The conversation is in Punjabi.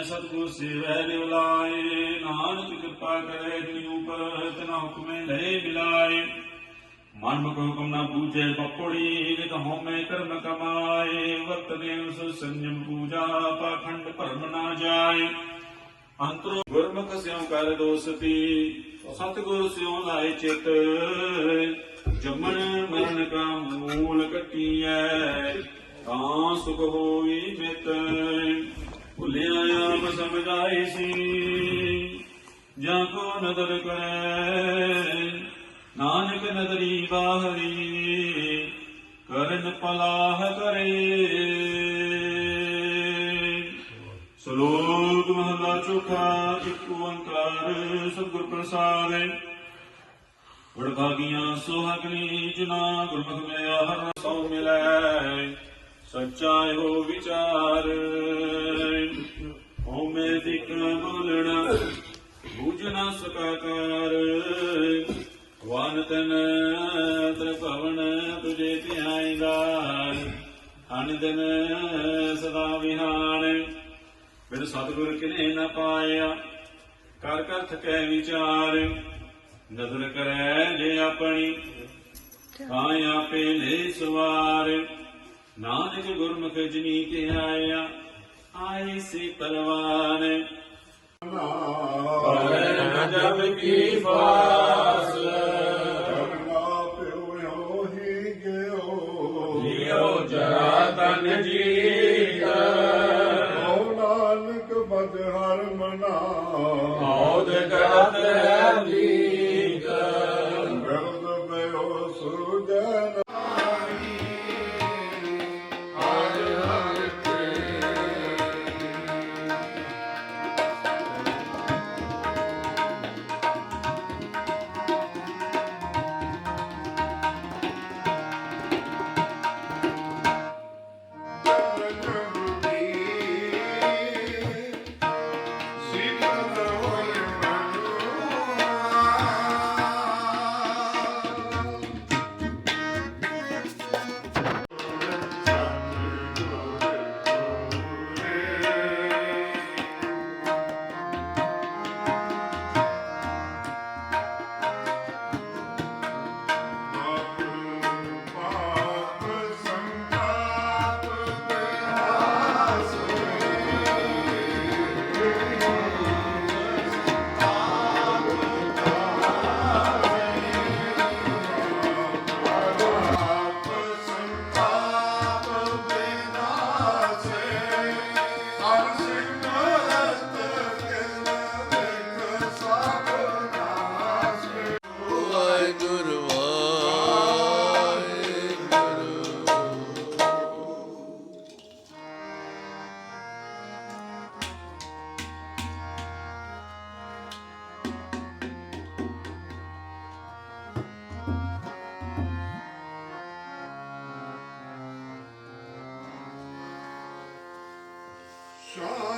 ਮੈਂ ਸੇਵੈ ਨਿਵਲਾਏ ਨਾਨਕ ਕਿਰਪਾ ਕਰੇ ਜਿਨੀ ਉਪਰ ਤਨਾ ਹੁਕਮੇ ਲਏ ਮਿਲਾਏ ਮਨ ਮੁਖ ਹੁਕਮ ਨਾ ਪੂਜੇ ਬਪੜੀ ਨਿਤ ਹਉਮੈ ਕਰਮ ਕਮਾਏ। ਵਰਤਨੇ ਉਸ ਸੰਜਮ ਪੂਜਾ, ਪਾਖੰਡ ਭਰਮ ਨਾ ਜਾਏ। ਅੰਤਰੋ ਗੁਰਮੁਖ ਸਿਉ ਕਰ ਦੋਸਤੀ ਸਤਿਗੁਰ ਸਿਉ ਲਾਏ ਚਿਤ। ਜੰਮਣ ਮਰਨ ਕਾ ਮੂਲ ਕਟੀਐ, ਤਾਂ ਸੁਖ ਹੋਈ ਮਿਤ। ਭੁੱਲਿਆ ਆਪ ਸਮਝਾਈ ਸੀ। ਜਾਂ ਕੋ ਨਦਰ ਕਰੈ, ਨਾਨਕ ਨਦਰੀ ਬਾਹਰੀ, ਕਰਨ ਪਲਾਹ ਕਰੇ। ਸ਼ਲੋਕ ਮਹਲਾ ਚੌਥਾ, ਇੱਕ ਓੰਕਾਰ ਸਤਿਗੁਰ ਪ੍ਰਸਾਦਿ ਵਡਭਾਗੀਆਂ ਸੁਹਾਗਣੀ ਜਨਾ ਗੁਰਮੁਖ ਮਿਲਿਆ, ਹਰ ਸੋ ਮਿਲੈ, ਸੱਚਾ ਹੋ ਵਿਚਾਰ। ਬੋਲਣਾ ਬੂਝ ਨਾ ਸਕਾ ਵਨ ਤਨ ਤ੍ਰਿਭਵਨ ਤੁਝੇ ਧਿਆਇਂਦਾ ਹਨ ਦਿਨ ਸਦਾ ਵਿਹਾਨ ਬਿਨ ਸਤਿਗੁਰ ਕਿਨੇ ਨਾ ਪਾਇਆ, ਕਰ ਕਰ ਥਕੈ ਵਿਚਾਰ। ਨਦਰ ਕਰੈ ਜੇ ਆਪਣੀ, ਤਾਂ ਆਪੇ ਲੈ ਸਵਾਰ। ਨਾਨਕ ਗੁਰਮੁਖ ਜਨੀ ਤੇ ਆਇਆ ਆਈ ਸੀ ਪਰਵਾਨ ਭਲਨ ਜਮ ਕੀ ਫਾਸ ਜਮ ਨਾ ਪਿਉ ਹੀ ਗਿਓ ਜਿਉ ਜਰਾ ਤਨ ਜੀਤ ਹੋ ਨਾਨਕ ਬਦ ਹਰ ਮਨਾ ਆਉਦ ਕਰਤ ਹੈ ਲੀ strong.